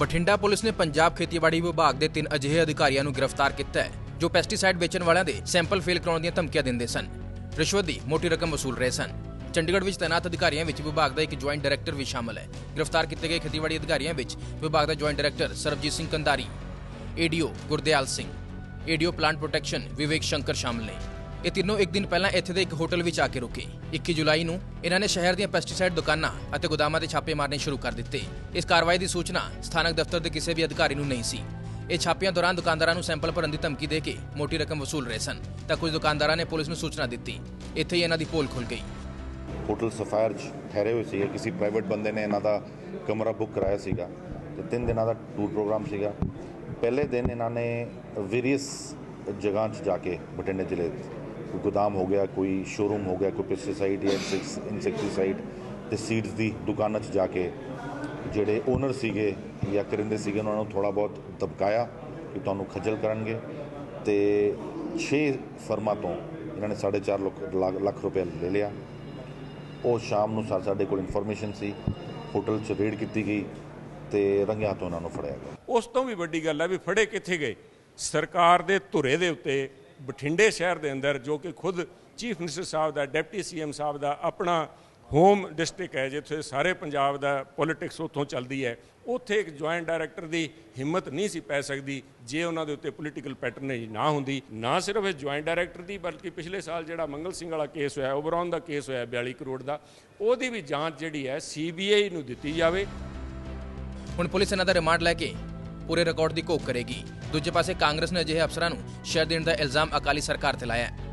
Bathinda police ਨੇ ਪੰਜਾਬ ਖੇਤੀਬਾੜੀ ਵਿਭਾਗ ਦੇ ਤਿੰਨ ਅਜਿਹੇ ਅਧਿਕਾਰੀਆਂ ਨੂੰ ਗ੍ਰਿਫਤਾਰ ਕੀਤਾ ਹੈ, ਜੋ ਪੈਸਟੀਸਾਈਡ ਵੇਚਣ ਵਾਲਿਆਂ ਦੇ ਸੈਂਪਲ ਫੇਲ ਕਰਾਉਣ ਦੀਆਂ ਧਮਕੀਆਂ ਦਿੰਦੇ ਸਨ। ਰਿਸ਼ਵਤ ਦੀ ਮੋਟੀ ਰਕਮ ਵਸੂਲ ਰਹੇ ਸਨ। ਚੰਡੀਗੜ੍ਹ ਵਿੱਚ ਤੈਨਾਤ ਅਧਿਕਾਰੀਆਂ ਵਿੱਚ ਵਿਭਾਗ ਦਾ ਇੱਕ ਜੁਆਇੰਟ ਡਾਇਰੈਕਟਰ ਵੀ ਸ਼ਾਮਲ ਹੈ। ਗ੍ਰਿਫਤਾਰ ਕੀਤੇ ਗਏ ਖੇਤੀਬਾੜੀ ਅਧਿਕਾਰੀਆਂ ਵਿੱਚ ਵਿਭਾਗ ਦਾ joint director Sarabjit Singh Kandari ADO Gurdial Singh ADO plant protection Vivek Shankar ਸ਼ਾਮਲ ਨੇ। ਇਹ ਤਿੰਨੋਂ ਇੱਕ ਦਿਨ ਪਹਿਲਾਂ ਇੱਥੇ ਦੇ ਇੱਕ ਹੋਟਲ ਵਿੱਚ ਆ ਕੇ ਰੁਕੇ। 21 ਜੁਲਾਈ ਨੂੰ ਇਹਨਾਂ ਨੇ ਸ਼ਹਿਰ ਦੀਆਂ ਪੈਸਟੀਸਾਈਡ ਦੁਕਾਨਾਂ ਅਤੇ ਗੋਦਾਮਾਂ ਤੇ ਛਾਪੇ ਮਾਰਨੇ ਸ਼ੁਰੂ ਕਰ ਦਿੱਤੇ। ਇਸ ਕਾਰਵਾਈ ਦੀ ਸੂਚਨਾ ਸਥਾਨਕ ਦਫ਼ਤਰ ਦੇ ਕਿਸੇ ਵੀ ਅਧਿਕਾਰੀ ਨੂੰ ਨਹੀਂ ਸੀ। ਇਹ ਛਾਪਿਆਂ ਦੌਰਾਨ ਦੁਕਾਨਦਾਰਾਂ ਨੂੰ ਸੈਂਪਲ ਭਰਨ ਦੀ ਧਮਕੀ ਦੇ ਕੇ ਮੋਟੀ ਰਕਮ ਵਸੂਲ ਰਹੇ ਸਨ, ਤਾਂ ਕੁਝ ਦੁਕਾਨਦਾਰਾਂ ਨੇ ਪੁਲਿਸ ਨੂੰ ਸੂਚਨਾ ਦਿੱਤੀ। ਇੱਥੇ ਹੀ ਇਹਨਾਂ ਦੀ ਪੋਲ ਖੁੱਲ ਗਈ। ਹੋਟਲ ਸਫਾਇਰ ਠਹਿਰੇ ਹੋਏ ਸੀਗੇ। ਕਿਸੇ ਪ੍ਰਾਈਵੇਟ ਬੰਦੇ ਨੇ ਇਹਨਾਂ ਦਾ ਕਮਰਾ ਬੁੱਕ ਕਰਾਇਆ ਸੀਗਾ ਤੇ ਤਿੰਨ ਦਿਨਾਂ ਦਾ ਟੂਰ ਪ੍ਰੋਗਰਾਮ ਸੀਗਾ। ਪਹਿਲੇ ਦਿਨ ਇਹਨਾਂ ਨੇ ਵੇਰੀਅਸ ਜਗ੍ਹਾ 'ਚ ਜਾ ਕੇ, ਬਠਿੰਡੇ ਜ਼ਿਲ੍ਹੇ 'ਚ ਕੋਈ ਗੋਦਾਮ ਹੋ ਗਿਆ ਕੋਈ ਸ਼ੋਰੂਮ ਹੋ ਗਿਆ ਕੋਈ ਪੈਸਟੀਸਾਈਡ ਜਾਂ ਇਨਸੈਕਟੀਸਾਈਡ ਤੇ ਸੀਡਸ ਦੀ ਦੁਕਾਨਾਂ 'ਚ ਜਾ ਕੇ ਜਿਹੜੇ ਓਨਰ ਸੀਗੇ ਜਾਂ ਕਰਿੰਦੇ ਸੀਗੇ ਉਹਨਾਂ ਨੂੰ ਥੋੜਾ ਬਹੁਤ ਦਬਕਾਇਆ ਕਿ ਤੁਹਾਨੂੰ ਖੱਜਲ ਕਰਨਗੇ ਤੇ 6 ਫਰਮਾਂ ਤੋਂ ਇਹਨਾਂ ਨੇ 4.5 ਲੱਖ ਲੱਖ- ਲੱਖ ਰੁਪਏ ਲੈ ਲਿਆ ਉਹ ਸ਼ਾਮ ਨੂੰ ਸਾਡੇ ਕੋਲ ਇਨਫੋਰਮੇਸ਼ਨ ਸੀ ਹੋਟਲ 'ਚ ਰੇਡ ਕੀਤੀ ਗਈ ਤੇ ਰੰਗਿਆਂ ਤੋਂ ਉਹਨਾਂ ਨੂੰ ਫੜਿਆ ਗਿਆ ਉਸ ਤੋਂ ਵੀ ਵੱਡੀ ਗੱਲ ਹੈ ਵੀ ਫੜੇ ਕਿੱਥੇ ਗਏ ਸਰਕਾਰ ਦੇ ਧੁਰੇ ਦੇ ਉੱਤੇ ਬਠਿੰਡੇ ਸ਼ਹਿਰ ਦੇ ਅੰਦਰ ਜੋ ਕਿ ਖੁਦ ਚੀਫ ਮਿਨਿਸਟਰ ਸਾਹਿਬ ਦਾ, ਡਿਪਟੀ ਸੀਐਮ ਸਾਹਿਬ ਦਾ ਆਪਣਾ ਹੋਮ ਡਿਸਟ੍ਰਿਕਟ ਹੈ, ਜਿੱਥੇ ਸਾਰੇ ਪੰਜਾਬ ਦਾ ਪੋਲਿਟਿਕਸ ਉੱਥੋਂ ਚੱਲਦੀ ਹੈ, ਉੱਥੇ ਇੱਕ ਜੁਆਇੰਟ ਡਾਇਰੈਕਟਰ ਦੀ ਹਿੰਮਤ ਨਹੀਂ ਸੀ ਪੈ ਸਕਦੀ, ਜੇ ਉਹਨਾਂ ਦੇ ਉੱਤੇ ਪੋਲੀਟੀਕਲ ਪੈਟਰਨੇਜ ਨਾ ਹੁੰਦੀ, ਨਾ ਸਿਰਫ ਇਸ ਜੁਆਇੰਟ ਡਾਇਰੈਕਟਰ ਦੀ, ਬਲਕਿ ਪਿਛਲੇ ਸਾਲ ਜਿਹੜਾ ਮੰਗਲ ਸਿੰਘ ਵਾਲਾ ਕੇਸ ਹੋਇਆ ਓਵਰਆਨ ਦਾ ਕੇਸ ਹੋਇਆ 42 ਕਰੋੜ ਦਾ, ਉਹਦੀ ਵੀ ਜਾਂਚ ਜਿਹੜੀ ਹੈ ਸੀਬੀਆਈ ਨੂੰ ਦਿੱਤੀ ਜਾਵੇ। ਹੁਣ ਪੁਲਿਸ ਇਹਨਾਂ ਦਾ ਰਿਮਾਂਡ ਲੈ ਕੇ ਪੂਰੇ ਰਿਕਾਰਡ ਦੀ ਘੋਖ ਕਰੇਗੀ। ਦੂਜੇ ਪਾਸੇ ਕਾਂਗਰਸ ਨੇ ਅਜਿਹੇ ਅਫਸਰਾਂ ਨੂੰ ਸ਼ਹਿਰ ਦੇਣ ਦਾ ਇਲਜ਼ਾਮ ਅਕਾਲੀ ਸਰਕਾਰ ਤੇ ਲਾਇਆ ਹੈ।